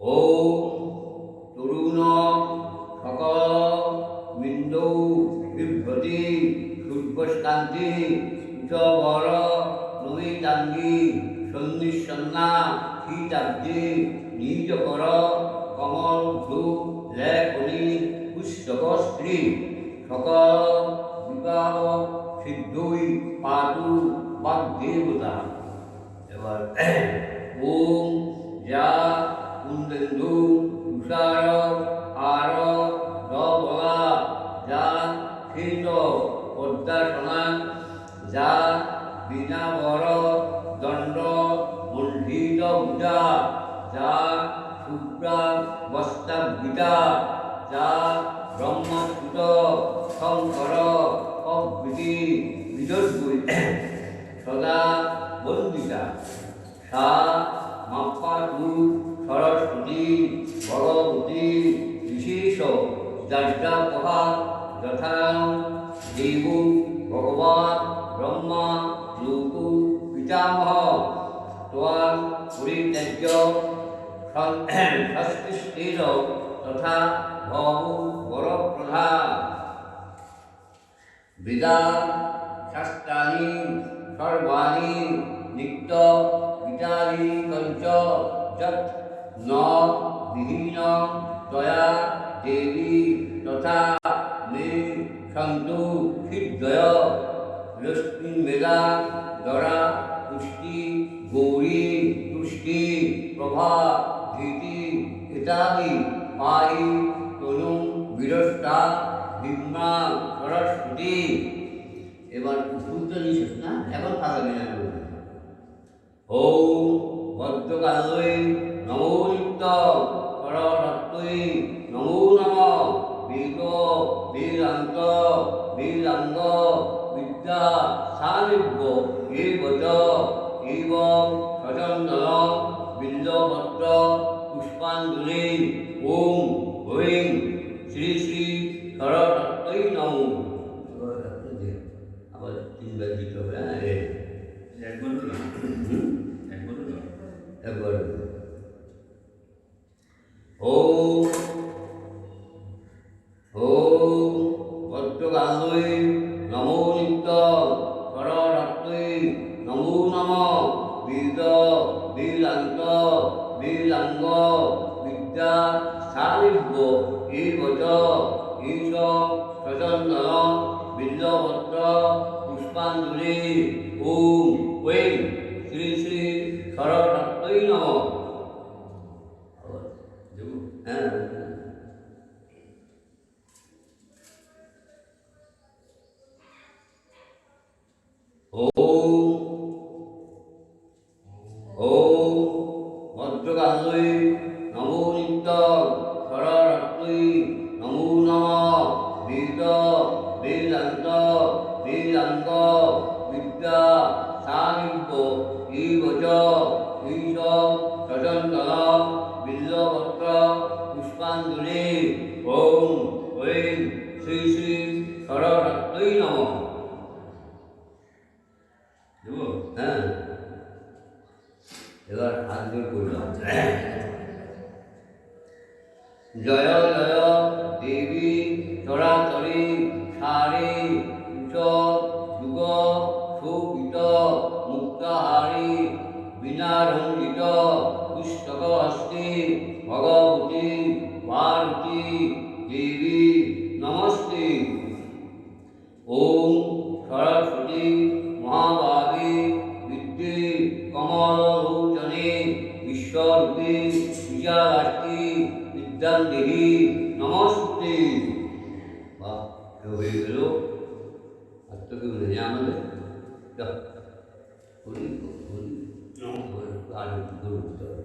ও তরুণ সকল বিন্দু বিভ্রতি সূর্যস্কান্তি উচ্চবর নমিতাঙ্গি সন্নিসন্না শীতাব্দে নিজকর কমল ভ্রু লেখনি পুস্তক স্ত্রী সকল বিবাহ সিদ্ধই পাদু বাগদেবতা এবার ওম যা কুন্দেন্দু তুষার আর রবলা যা ক্ষীত পদ্মাসনা যা বিনাবর দণ্ড মণ্ডিত বুজা যা শুভ্রা বস্তাবৃতা যা ব্রহ্মসূত শঙ্কর প্রভৃতি বিদর্ভূ সদা বন্দিতা। সা মাপ্পাতু সরস্বতী ভগবতী, বিশেষ যাজ্ঞাপহা যথা দেব, ভগবান, ব্রহ্মা, লোক, পিতামহ त्वां পরিত্যাজ্য সংস্কৃষ্টের তথা বহু বরপ্রধা। বেদা শাস্ত্রাণি সর্বাণি নিত্য গীতানি কঞ্চ যৎ ন বিহীন তয়া দেবী তথা মে সন্তু সিদ্ধয় রশ্মি, মেলা, দরা, পুষ্টি, গৌরী, তুষ্টি, প্রভা, ধীতি ইত্যাদি পাহি তনু, বিরস্তা বিম্মা সরস্বতী। এবার শুনতে নিষেধ না? এখন ফাঁকা বিনা ওম ভদ্রকালয় নিত্য পররত্তই নমো নম। বেদ বেদান্ত বেদাঙ্গ বিদ্যা সানিব্য এবচ এবং সচন্দন বিল্লপত্র পুষ্পাঞ্জলি ওম ঐং শ্রী শ্রী সররত্তই নমো। আবার তিনবার দিতে হবে হ্যাঁ? একবার হলো একবার ওম ওম ভদ্রকালয় নমো নিত্য সররত্তই নমো নম বেদ বেদান্ত বেদাঙ্গ বিদ্যা সানিব্য এবচ ঈশ সচন্দন বিল্লপত্র পুষ্পাঞ্জলি ওম ঐং শ্রী শ্রী সররত্তই নম দেবো হ্যাঁ ওম ওম ভদ্রকালয় নমো নিত্য সররত্তই নমো নম বেদ বেদান্ত ওম ঐং শ্রী শ্রী সররত্তই নমঃ। হ্যাঁ। এবার হাত জোর করলাম জয় জয়, দেবী চরাচরি সারি, উচ হস্তে ভগবতী ভারতী দেবী নমস্তে ওম সরস্বতী মহাভাগে বিদ্যে কমলোচনে বিশ্বরূপে বিজয়াষ্টি বিদ্যান্দেহী নমস্তে বা হয়ে গেল আর তো কেউ নেই আমাদের যাও, বলি, বলি। আর একটু দূর হতে হবে।